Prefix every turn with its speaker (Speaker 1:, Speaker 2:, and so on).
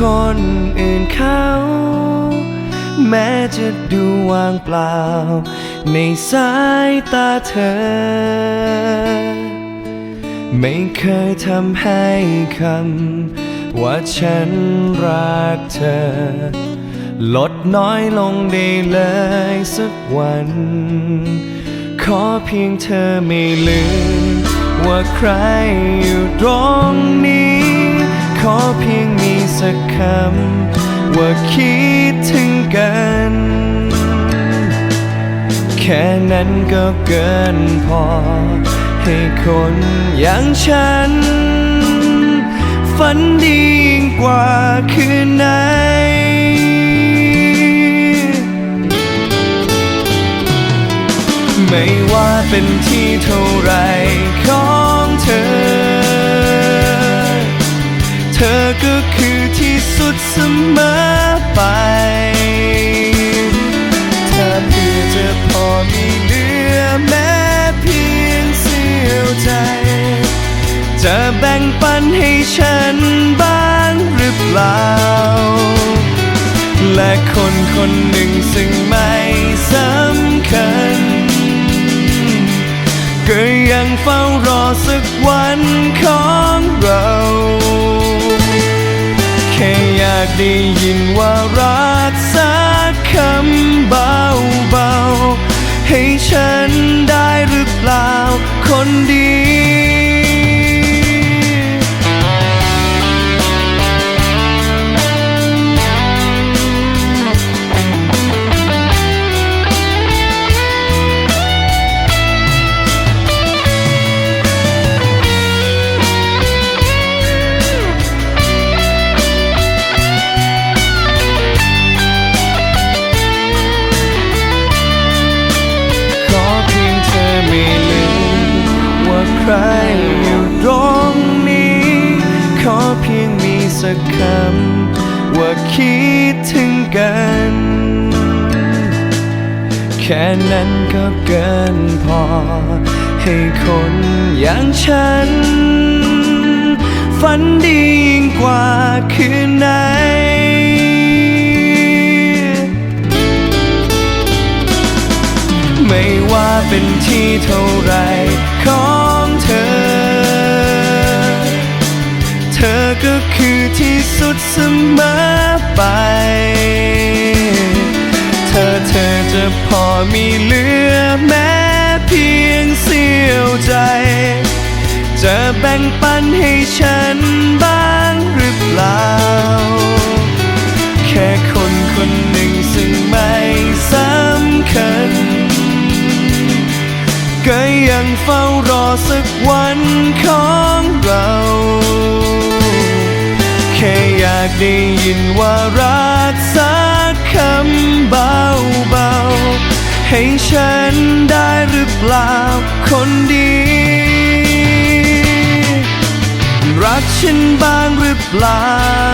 Speaker 1: คนอื่นเขา แม้จะดูว่างเปล่า ในสายตาเธอ ไม่เคยทำให้คำว่าฉันรักเธอ ลดน้อยลงได้เลยสักวัน ขอเพียงเธอไม่ลืมว่าใครอยู่ตรงนี้ ขอเพียงมีสักคำ ว่าคิดถึงกัน แค่นั้นก็เกินพอ ให้คนอย่างฉัน ฝันดีกว่าคืนไหนไม่ว่าเป็นที่เท่าไรของเธอ ก็คือที่สุดเสมอไป ถ้าเพื่อจะพอมีเหลือแม้เพียงเสี้ยวใจ จะแบ่งปันให้ฉันบ้างหรือเปล่า และคนคนหนึ่งซึ่งไม่สำคัญ ก็ยังเฝ้ารอสักวันของเรา แค่อยากได้ยินว่ารักสักคำเบาๆ ให้ฉันได้หรือเปล่า คนดี ใครอยู่ตรงนี้ ขอเพียงมีสักคำ ว่าคิดถึงกัน แค่นั้นก็เกินพอ ให้คนอย่างฉัน ฝันดียิ่งกว่าคืนไหนไม่ว่าเป็นที่เท่าไรของเธอ ที่สุดเสมอไป เธอเธอจะพอมีเหลือแม้เพียงเสี้ยวใจ จะแบ่งปันให้ฉันบ้างหรือเปล่า แค่คนคนหนึ่งซึ่งไม่สำคัญ ก็ยังเฝ้ารอสักวันของเราากได้ยินว่ารักสักคำเบาๆ ให้ฉันได้หรือเปล่าคนดี รักฉันบ้างหรือเปล่า